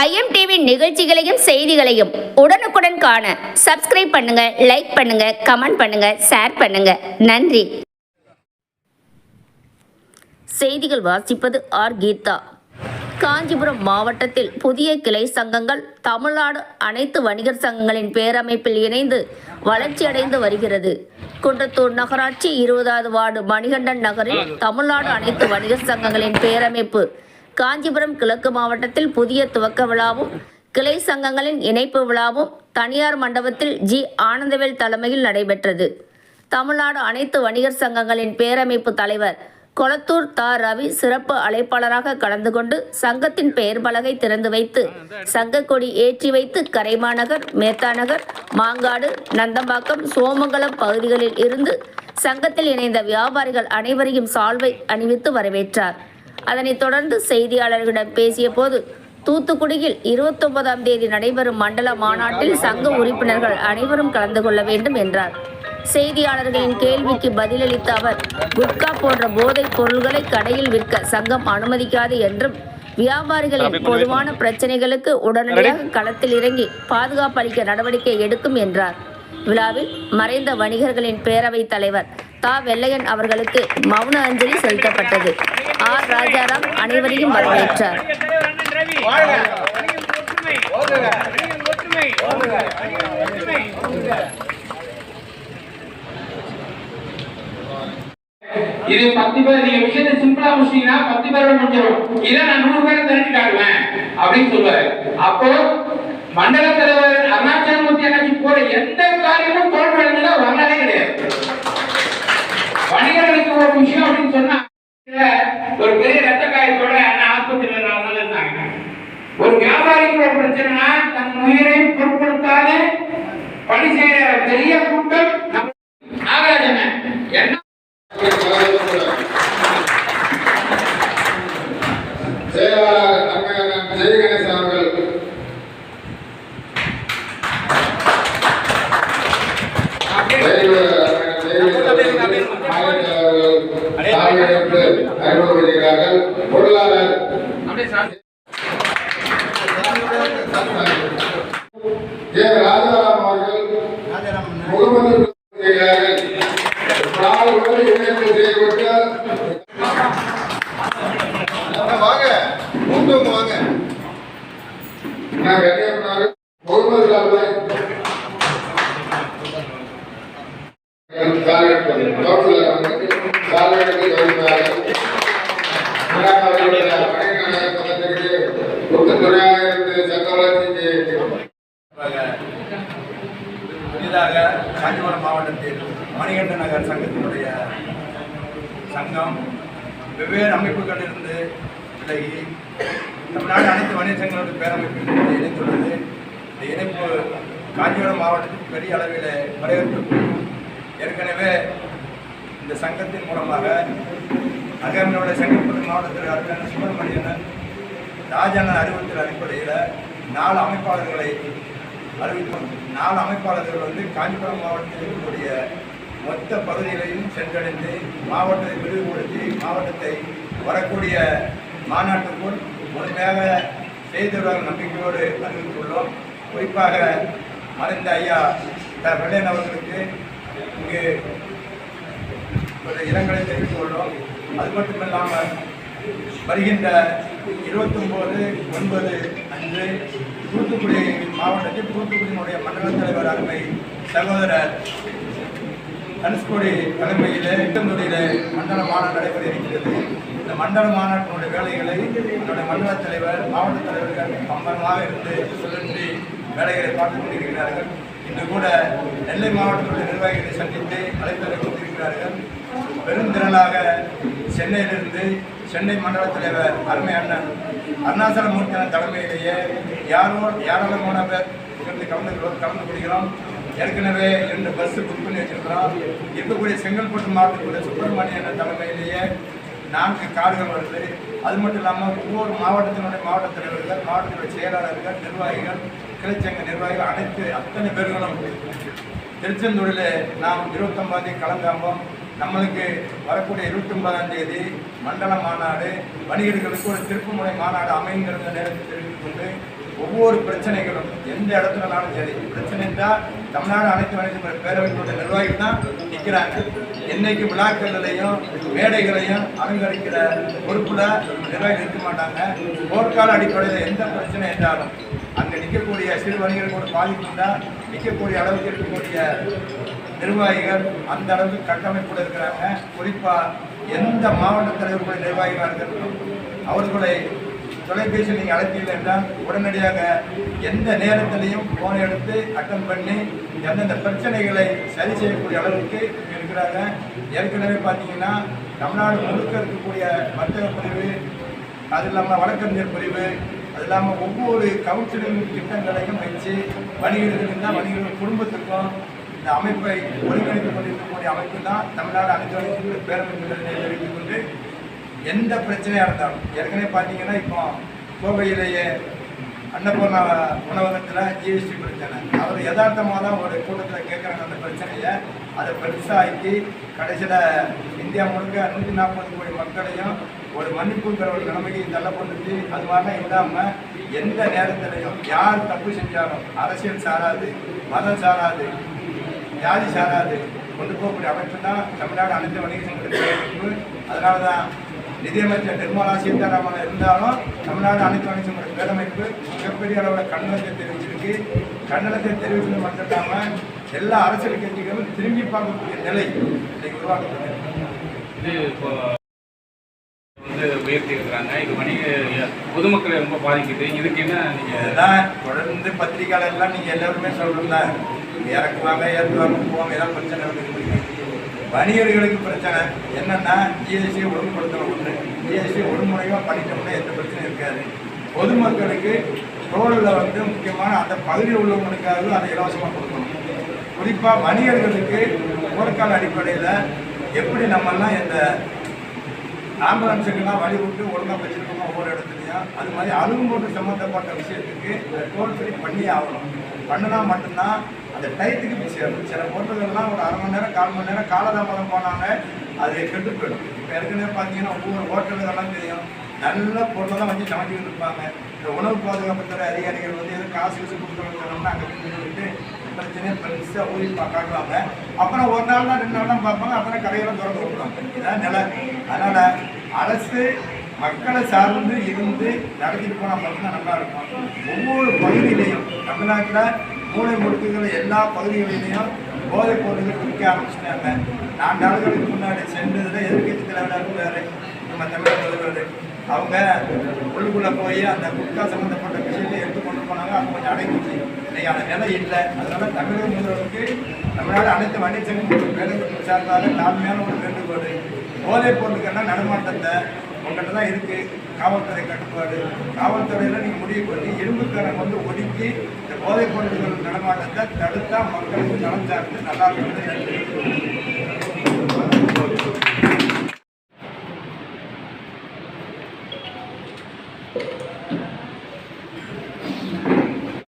IIM TV நிகழ்ச்சிகளையும் செய்திகளையும் உடனுக்குடன் காண சப்ஸ்கிரைப் பண்ணுங்க லைக் பண்ணுங்க கமெண்ட் பண்ணுங்க ஷேர் பண்ணுங்க. நன்றி. செய்திகள் வாசிப்பது ஆர். கீதா. காஞ்சிபுரம் மாவட்டத்தில் புதிய கிளை சங்கங்கள் தமிழ்நாடு அனைத்து வணிகர் சங்கங்களின் பேரமைப்பில் இணைந்து வளர்ச்சியடைந்து வருகிறது. குன்றத்தூர் நகராட்சி இருபதாவது வார்டு மணிகண்டன் நகரில் தமிழ்நாடு அனைத்து வணிகர் சங்கங்களின் பேரமைப்பு காஞ்சிபுரம் கிழக்கு மாவட்டத்தில் புதிய துவக்க விழாவும் கிளை சங்கங்களின் இணைப்பு விழாவும் தனியார் மண்டபத்தில் ஜி. ஆனந்தவேல் தலைமையில் நடைபெற்றது. தமிழ்நாடு அனைத்து வணிகர் சங்கங்களின் பேரமைப்பு தலைவர் கொளத்தூர் தா. ரவி சிறப்பு அழைப்பாளராக கலந்து கொண்டு சங்கத்தின் பெயர் பலகை திறந்து வைத்து சங்க கொடி ஏற்றி வைத்து கரைமாநகர் மேத்தாநகர் மாங்காடு நந்தம்பாக்கம் சோமங்கலம் பகுதிகளில் இருந்து சங்கத்தில் இணைந்த வியாபாரிகள் அனைவரையும் சால்வை அணிவித்து வரவேற்றார். அதனைத் தொடர்ந்து செய்தியாளர்களிடம் பேசிய போது தூத்துக்குடியில் இருபத்தொன்பதாம் தேதி நடைபெறும் மண்டல மாநாட்டில் சங்க உறுப்பினர்கள் அனைவரும் கலந்து கொள்ள வேண்டும் என்றார். செய்தியாளர்களின் கேள்விக்கு பதிலளித்த அவர் குட்கா போன்ற போதைப் பொருள்களை கடையில் விற்க சங்கம் அனுமதிக்காது என்றும் வியாபாரிகளின் பொதுவான பிரச்சனைகளுக்கு உடனடியாக களத்தில் இறங்கி பாதுகாப்பு அளிக்க நடவடிக்கை எடுக்கும் என்றார். விழாவில் மறைந்த வணிகர்களின் பேரவைத் தலைவர் தா. வெள்ளையன் அவர்களுக்கு மௌன அஞ்சலி செலுத்தப்பட்டது. ஆர் ராஜாராம் அனைவரையும் வரவேற்றார். இது பத்து பேர் நீங்க விஷயத்தை சிம்பிளா முடிச்சீங்கன்னா பத்து பேரோட முடிஞ்சிடும் இதை நான் நூறு பேரை திரட்டி காட்டுவேன் அப்படின்னு சொல்லுவாரு. அப்போ மண்டல தலைவர் அருணாச்சலமூர்த்தி அண்ணாச்சி போற எந்த காரியமும் தோல்வி அடைஞ்சதா வரலாறே கிடையாது. வணிகர்களுக்கு ஒரு விஷயம் அப்படின்னு சொன்னா ஒரு பெரிய ரத்த காயத்தோட அண்ணா ஆஸ்பத்திரியில் நாலு இருந்தாங்க ஒரு வியாபாரிக்கு ஒரு பிரச்சனைனா தன் உயிரை பொருட்படுத்தாத பணி செய்யற பெரிய கூட்டம் நாகராஜன். என்ன? செயலாளர் அருமையான அறிமுகப்படுத்துகிறார்கள் பொருளாளர் ஜெய ராஜாராம் அவர்கள் முகமது செய்கிறார்கள் நாலு இணைந்து செயல்பட்டு வாங்க மூத்தவங்க வாங்க நான் கன்னியாகுமரி முகமது புதிதாக காஞ்சிபுரம் மாவட்டத்தில் மணிகண்ட நகர் சங்கத்தினுடைய சங்கம் வெவ்வேறு அமைப்புகளிலிருந்து விலகி தமிழ்நாடு அனைத்து வணிக சங்கங்களுடைய பேரமைப்பில் இணைந்துள்ளது. இந்த இணைப்பு காஞ்சிபுரம் மாவட்டத்தில் பெரிய அளவில் வரவேற்பு ஏற்கனவே இந்த சங்கத்தின் மூலமாக அருகாமையுள்ள செங்கல்பட்டு மாவட்டத்தில் அருமையான சுப்பிரமணியன் ராஜண்ணன் அறிவுறுத்தல் அடிப்படையில் நாலு அமைப்பாளர்களை அறிவித்தோம் நாலு அமைப்பாளர்கள் வந்து காஞ்சிபுரம் மாவட்டத்தில் இருக்கக்கூடிய மொத்த பகுதிகளையும் சென்றடைந்து மாவட்டத்தை விரிவுபடுத்தி மாவட்டத்தை வரக்கூடிய மாநாட்டுக்குள் முழுமையாக செய்தவர்கள் நம்பிக்கையோடு அறிவித்துள்ளோம் குறிப்பாக மறைந்த ஐயா த. வெள்ளையன் அவர்களுக்கு இங்கு இரங்கலை தெரிவித்துள்ளோம் அது மட்டுமில்லாமல் வருகின்ற இருபத்தொம்போது ஒன்பது அன்று தூத்துக்குடி மாவட்டத்தில் தூத்துக்குடியினுடைய மண்டல தலைவர் அருமை சகோதரர் தனுஷ்கோடி தலைமையில் இட்டங்குடியில் மண்டல மாநாடு நடைபெற இருக்கிறது. இந்த மண்டல மாநாட்டினுடைய வேலைகளை என்னுடைய மண்டல தலைவர் மாவட்ட தலைவர்கள் சம்பந்தமாக இருந்து சுழற்றி வேலைகளை பார்த்துக் கொண்டிருக்கிறார்கள். இன்று கூட நெல்லை மாவட்டத்துடைய நிர்வாகிகளை சந்தித்து அழைப்பதை கொண்டிருக்கிறார்கள் பெருந்திரளாக சென்னையிலிருந்து சென்னை மண்டல தலைவர் அருமை அண்ணன் அருணாச்சலமூர்த்தியின் தலைமையிலேயே யாரோ ஏராளமான பேர் கலந்து கலந்து கொள்கிறோம். ஏற்கனவே இரண்டு பஸ் புக் பண்ணி வச்சிருக்கிறோம். இருக்கக்கூடிய செங்கல்பட்டு மாவட்டத்துடைய சுப்பிரமணியன் தலைமையிலேயே நான்கு கார்கள் வருது. அது மட்டும் இல்லாமல் ஒவ்வொரு மாவட்டத்தினுடைய மாவட்ட தலைவர்கள் மாவட்டத்தினுடைய செயலாளர்கள் நிர்வாகிகள் கிளைச்சங்க நிர்வாகிகள் அனைத்து அத்தனை பேர்களும் திருச்செந்தூரில் நாம் இருபத்தொன்பதாம் தேதி கலந்தாம்போம். நம்மளுக்கு வரக்கூடிய இருபத்தொன்பதாம் தேதி மண்டல மாநாடு வணிகர்களுக்கு ஒரு திருப்புமுனை மாநாடு அமைங்கிறத நேரத்தில் தெரிவித்துக் கொண்டு ஒவ்வொரு பிரச்சனைகளும் எந்த இடத்துலனாலும் சரி பிரச்சனை இருந்தால் தமிழ்நாடு அனைத்து வணிக பேரவைகளுடைய நிர்வாகிகள் தான் நிற்கிறாங்க என்னைக்கு விழாக்கள்லையும் மேடைகளையும் அலங்கரிக்கிற பொறுப்பில் நிர்வாகிகள் இருக்க மாட்டாங்க. போர்க்கால அடிப்படையில் எந்த பிரச்சனை என்றாலும் அங்கே நிற்கக்கூடிய சிறு வணிகர்களோட பாதிப்பு இருந்தால் நிற்கக்கூடிய அளவுக்கு இருக்கக்கூடிய நிர்வாகிகள் அந்த அளவுக்கு கட்டமைப்போடு இருக்கிறாங்க. குறிப்பாக எந்த மாவட்ட தலைவர்களுடைய நிர்வாகிகளாக இருக்கட்டும் அவர்களை தொலைபேசி நீங்கள் அழைத்தீர்கள் என்றால் உடனடியாக எந்த நேரத்திலையும் ஃபோனை எடுத்து அட்டன் பண்ணி எந்தெந்த பிரச்சனைகளை சரி செய்யக்கூடிய அளவுக்கு இருக்கிறாங்க. ஏற்கனவே பார்த்தீங்கன்னா தமிழ்நாடு முழுக்க இருக்கக்கூடிய வர்த்தக பிரிவு அது இல்லாமல் வழக்கறிஞர் பிரிவு அது இல்லாமல் ஒவ்வொரு கவுன்சிலிங் திட்டங்களையும் வச்சு வணிகர்களுக்கு தான் வணிகர்கள் குடும்பத்துக்கும் இந்த அமைப்பை ஒருங்கிணைத்துக் கொண்டிருக்கக்கூடிய அமைப்பு தான் தமிழ்நாடு அனைத்து வணிகர்கள் பேரமைப்புகளை நிர்வகித்துக் கொண்டு எந்த பிரச்சனையாக இருந்தாலும் ஏற்கனவே பார்த்தீங்கன்னா இப்போ கோவையிலேயே அன்னபூர்ணா உணவகத்தில் ஜிஎஸ்டி பிரச்சனை. அவர் யதார்த்தமாக தான் ஒரு கூட்டத்தில் கேட்குறாங்க அந்த பிரச்சனையை. அதை பெருசாக்கி கடைசியில் இந்தியா முழுக்க நூற்றி நாற்பது கோடி மக்களையும் ஒரு மன்னிப்புங்கிற ஒரு நிலைமைக்கு தள்ளப்பட்டுச்சு அது மாதிரிலாம் இல்லாமல் எந்த நேரத்திலையும் யார் தப்பு செஞ்சாலும் அரசியல் சாராது மதம் சாராது ஜாதி சாராது கொண்டு போகக்கூடிய அமைப்பு தான் தமிழ்நாடு அனைத்து வணிக சங்கத்துடைய அமைப்பு. அதனால தான் நிதியமைச்சர் நிர்மலா சீதாராமன் இருந்தாலும் தமிழ்நாடு அனைத்து வணிக சங்க பேரமைப்பு மிகப்பெரிய அளவில் கண்டனத்தை தெரிவிச்சிருக்கு. கண்டனத்தை தெரிவித்தது மட்டும் இல்லாமல் எல்லா அரசியல் கட்சிகளும் திரும்பி பார்க்கக்கூடிய நிலை இன்னைக்கு உருவாக்கப்பட்டது இது வந்து உயர்த்தி இருக்கிறாங்க இது வணிக பொதுமக்களை ரொம்ப பாதிக்குது. இதுக்கு என்ன நீங்கள் தான் தொடர்ந்து பத்திரிக்கையாளர் எல்லாம் நீங்க எல்லாருமே சொல்கிறீங்களா இறக்குவாங்க ஏற்றுவாங்க போவாங்க எல்லாம் பிரச்சனை இருக்குது வணிகர்களுக்கு பிரச்சனை. என்னென்னா ஜிஎஸ்டி ஒழுங்குபடுத்தணும் ஒன்று ஜிஎஸ்டி ஒழுங்குமுறையாக பண்ணிட்டோம்னா எந்த பிரச்சனையும் இருக்காது. பொதுமக்களுக்கு டோலில் வந்து முக்கியமான அந்த பகுதியில் உள்ளவங்களுக்காக அதை இலவசமாக கொடுக்கணும். குறிப்பாக வணிகர்களுக்கு போர்க்கால அடிப்படையில் எப்படி நம்மெல்லாம் இந்த ஆம்புலன்ஸுக்கெல்லாம் வழி விட்டு ஒழுங்காக வச்சுருக்கோம் ஒவ்வொரு இடத்துலையும். அது மாதிரி அலுவலோடு சம்மந்தப்பட்ட விஷயத்துக்கு டோல் ஃப்ரீ பண்ணி ஆகணும். பண்ணினா மட்டும்தான் அந்த டயத்துக்கு போய் சேரும் சில பொருட்கள்லாம் ஒரு அரை மணி நேரம் கால் மணி நேரம் காலதாமதம் போனாங்க அது கெட்டு போயிடும். இப்போ ஏற்கனவே பார்த்தீங்கன்னா ஒவ்வொரு ஹோட்டலுக்கெல்லாம் தெரியும். நல்ல பொருளை தான் வச்சு சமைச்சிக்கிட்டு இருப்பாங்க. இந்த உணவு பாதுகாப்புத்துறை அதிகாரிகள் வந்து எதுவும் காசு வச்சு கொடுக்கணும்னா அங்கே போய் சொல்லிட்டு பெருசாக ஊறி காட்டுவாங்க அப்புறம் ஒரு நாள் தான் ரெண்டு நாள் தான் பார்ப்பாங்க அப்புறம் கடையெல்லாம் திறந்து விட்டுருவாங்க இதான் நிலை அதனால் அரசு மக்களை சார்ந்து இருந்து நடத்திட்டு போனால் மட்டும்தான் நல்லா இருக்கும். ஒவ்வொரு பகுதியிலையும் தமிழ்நாட்டில் மூளை முடுக்குகள் எல்லா பகுதிகளிலையும் போதைப் பொருட்கள் விற்க ஆரம்பிச்சிட்டாங்க. நான்கு நாடுகளுக்கு முன்னாடி சென்றதில் எதிர்கட்சி தலைவராக இருந்தார் நம்ம தமிழக முதல்வர். அவங்க உள்ளுக்குள்ளே போய் அந்த குட்கா சம்மந்தப்பட்ட விஷயத்தை எடுத்து கொண்டு போனாங்க அவங்க கொஞ்சம் அடங்கிச்சு நிலையான அந்த நிலை இல்லை. அதனால தமிழக முதல்வருக்கு தமிழ்நாடு அனைத்து வணிக வேலைக்கு சார்பாக தாழ்மையான ஒரு வேண்டுகோடு போதைப் பொருட்கள்லாம் நடமாட்டத்தை உங்கள்கிட்ட தான் இருக்குது காவல்துறை கட்டுப்பாடு. காவல்துறையில் நீங்கள் முடிவு பண்ணி இரும்புக்காரன் வந்து ஒதுக்கி இந்த போதைப் பொருட்கள் நடமாட்டத்தை தடுத்தால் மக்களுக்கு நலம் சார்ந்து நல்லா இருக்கிறது